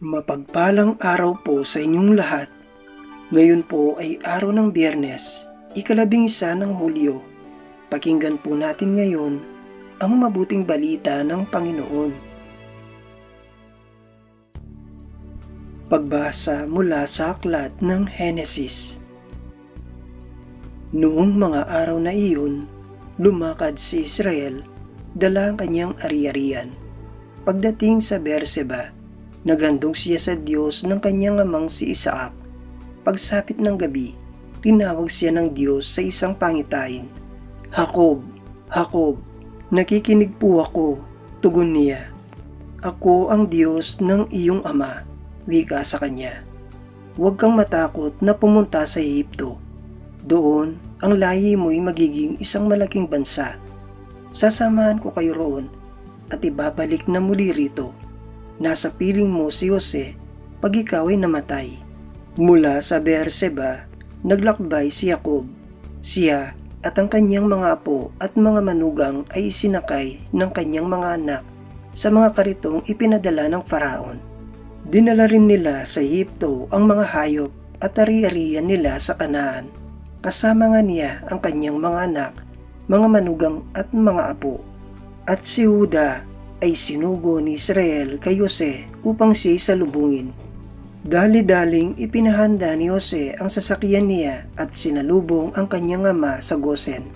Mapagpalang araw po sa inyong lahat. Ngayon po ay araw ng biyernes, ikalabing isa ng Hulyo. Pakinggan po natin ngayon ang mabuting balita ng Panginoon. Pagbasa mula sa aklat ng Henesis. Noong mga araw na iyon, lumakad si Israel dala ang kanyang ari-arian. Pagdating sa Berseba, naghandog siya sa Diyos ng kanyang amang si Isaac. Pagsapit ng gabi, tinawag siya ng Diyos sa isang pangitain. Hakob, Hakob, nakikinig po ako, tugon niya. Ako ang Diyos ng iyong ama, wika sa kanya. Huwag kang matakot na pumunta sa Ehipto. Doon, ang lahi mo'y magiging isang malaking bansa. Sasamahan ko kayo roon at ibabalik na muli rito. Nasa piling mo si Jose pag ikaw ay namatay. Mula sa Beerseba, naglakbay si Jacob. Siya at ang kanyang mga apo at mga manugang ay isinakay ng kanyang mga anak sa mga karitong ipinadala ng Faraon. Dinala rin nila sa Ehipto ang mga hayop at ari-arian nila sa Kanaan. Kasama nga niya ang kanyang mga anak, mga manugang at mga apo. At si Huda ay sinugo ni Israel kay Jose upang siya salubungin. Dali-daling ipinahanda ni Jose ang sasakyan niya at sinalubong ang kanyang ama sa Gosen.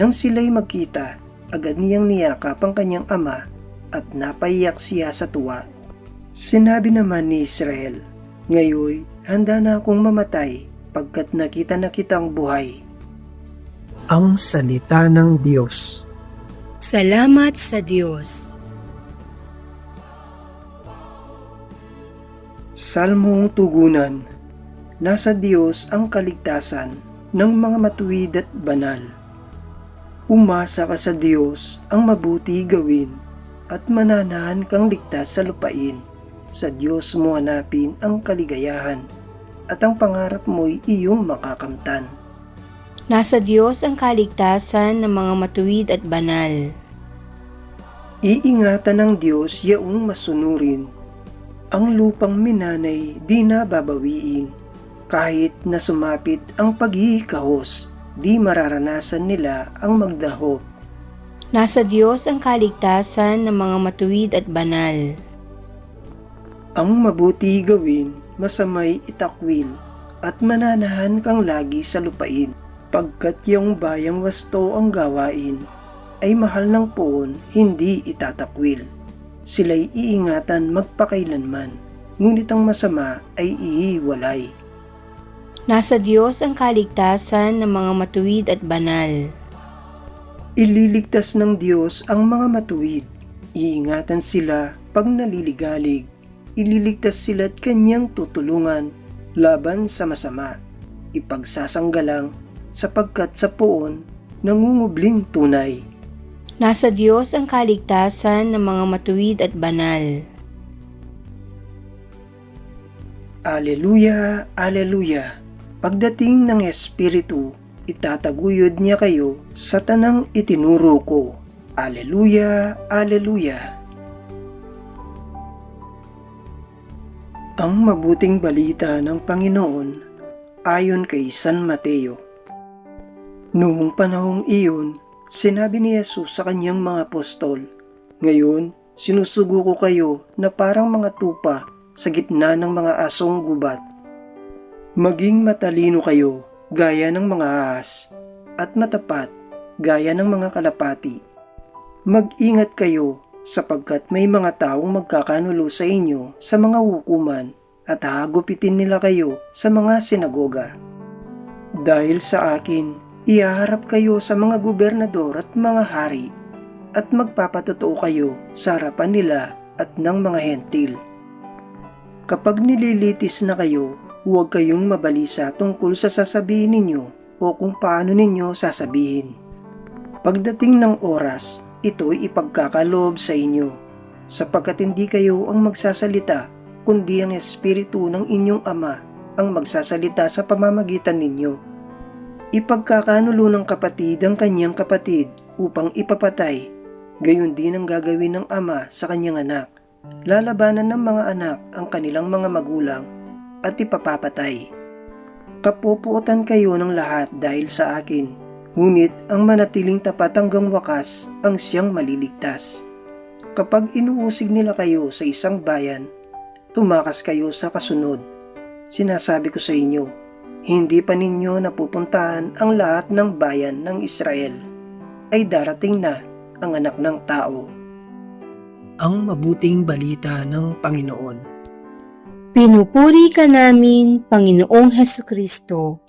Nang sila'y magkita, agad niyang niyakap ang kanyang ama at napaiyak siya sa tuwa. Sinabi naman ni Israel, Ngayoy, handa na akong mamatay pagkat nakita na kitang buhay. Ang Salita ng Diyos Salamat sa Diyos. Salmong Tugunan Nasa Diyos ang kaligtasan ng mga matuwid at banal. Umasa ka sa Diyos ang mabuti gawin at mananahan kang ligtas sa lupain. Sa Diyos mo hanapin ang kaligayahan at ang pangarap mo'y iyong makakamtan. Nasa Diyos ang kaligtasan ng mga matuwid at banal. Iingatan ng Diyos yaong masunurin. Ang lupang minanay di na babawiin. Kahit na sumapit ang paghihikahos, di mararanasan nila ang magdahop. Nasa Diyos ang kaligtasan ng mga matuwid at banal. Ang mabuti gawin, masamay itakwil, at mananahan kang lagi sa lupain. Pagkat yung bayang wasto ang gawain, ay mahal ng poon, hindi itatakwil. Sila'y iingatan magpakailanman, ngunit ang masama ay iiwalay. Nasa Diyos ang kaligtasan ng mga matuwid at banal. Ililigtas ng Diyos ang mga matuwid. Iingatan sila pag naliligalig. Ililigtas sila't kanyang tutulungan laban sa masama. Ipagsasanggalang sapagkat sa poon nangungubling tunay. Nasa Diyos ang kaligtasan ng mga matuwid at banal. Aleluya, aleluya. Pagdating ng Espiritu, itataguyod niya kayo sa tanang itinuro ko. Aleluya, aleluya. Ang mabuting balita ng Panginoon ayon kay San Mateo. Noong panahong iyon, sinabi ni Jesus sa kanyang mga apostol, Ngayon, sinusugo ko kayo na parang mga tupa sa gitna ng mga asong gubat. Maging matalino kayo gaya ng mga ahas at matapat gaya ng mga kalapati. Mag-ingat kayo sapagkat may mga taong magkakanulo sa inyo sa mga hukuman at hagupitin nila kayo sa mga sinagoga. Dahil sa akin, ihaharap kayo sa mga gobernador at mga hari at magpapatotoo kayo sa harapan nila at ng mga hentil. Kapag nililitis na kayo, huwag kayong mabalisa tungkol sa sasabihin ninyo o kung paano ninyo sasabihin. Pagdating ng oras, ito'y ipagkakaloob sa inyo, sapagkat hindi kayo ang magsasalita, kundi ang Espiritu ng inyong Ama ang magsasalita sa pamamagitan ninyo. Ipagkakanulo ng kapatid ang kanyang kapatid upang ipapatay, gayon din ang gagawin ng Ama sa kanyang anak lalabanan ng mga anak ang kanilang mga magulang at ipapapatay. Kapupuotan kayo ng lahat dahil sa akin, ngunit ang manatiling tapat hanggang wakas ang siyang maliligtas. Kapag inuusig nila kayo sa isang bayan, tumakas kayo sa kasunod. Sinasabi ko sa inyo, hindi pa ninyo napupuntahan ang lahat ng bayan ng Israel. Ay darating na ang anak ng tao. Ang mabuting balita ng Panginoon. Pinupuri ka namin, Panginoong Heso Kristo.